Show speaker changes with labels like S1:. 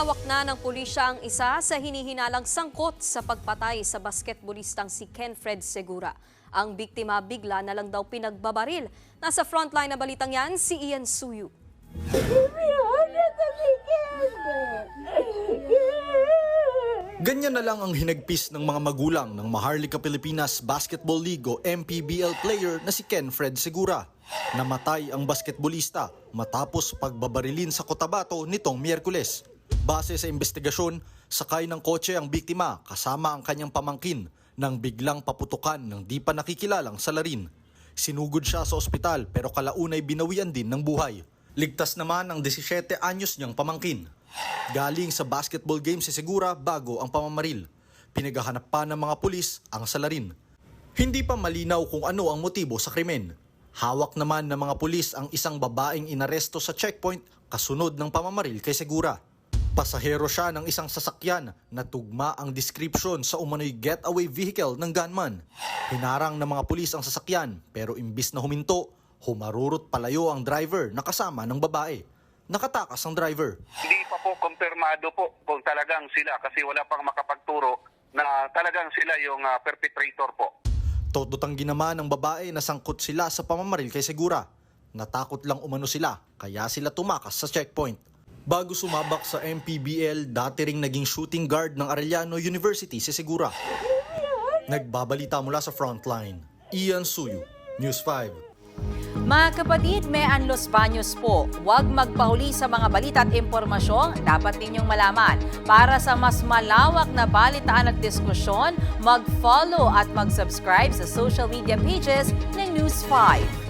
S1: Hawak na ng pulisya ang isa sa hinihinalang sangkot sa pagpatay sa basketballistang si Ken Fred Segura. Ang biktima bigla na lang daw pinagbabaril. Nasa frontline na balitang yan, si Ian Suyu.
S2: Ganyan na lang ang hinagpis ng mga magulang ng Maharlika Pilipinas Basketball League o MPBL player na si Ken Fred Segura. Namatay ang basketballista matapos pagbabarilin sa Cotabato nitong Miyerkules. Base sa investigasyon, sakay ng kotse ang biktima kasama ang kanyang pamangkin nang biglang paputukan ng di pa nakikilalang salarin. Sinugod siya sa ospital pero kalaunay binawian din ng buhay. Ligtas naman ang 17 anyos niyang pamangkin. Galing sa basketball game si Segura bago ang pamamaril. Pinaghahanap pa ng mga pulis ang salarin. Hindi pa malinaw kung ano ang motibo sa krimen. Hawak naman ng mga pulis ang isang babaeng inaresto sa checkpoint kasunod ng pamamaril kay Segura. Pasahero siya ng isang sasakyan na tugma ang description sa umano'y getaway vehicle ng gunman. Hinarang ng mga pulis ang sasakyan pero imbis na huminto, humarurot palayo ang driver na kasama ng babae. Nakatakas ang driver.
S3: Hindi pa po kumpirmado po kung talagang sila kasi wala pang makapagturo na talagang sila yung ah, perpetrator po.
S2: Tototanggi naman ng babae na sangkot sila sa pamamaril kay Segura. Natakot lang umano sila, kaya sila tumakas sa checkpoint. Bago sumabak sa MPBL, dati ring naging shooting guard ng Arellano University si Segura. Nagbabalita mula sa frontline. Ian Suyu, News 5.
S4: Mga kapatid, may Los Baños po. Huwag magpahuli sa mga balita at impormasyong dapat ninyong malaman. Para sa mas malawak na balitaan at diskusyon, mag-follow at mag-subscribe sa social media pages ng News 5.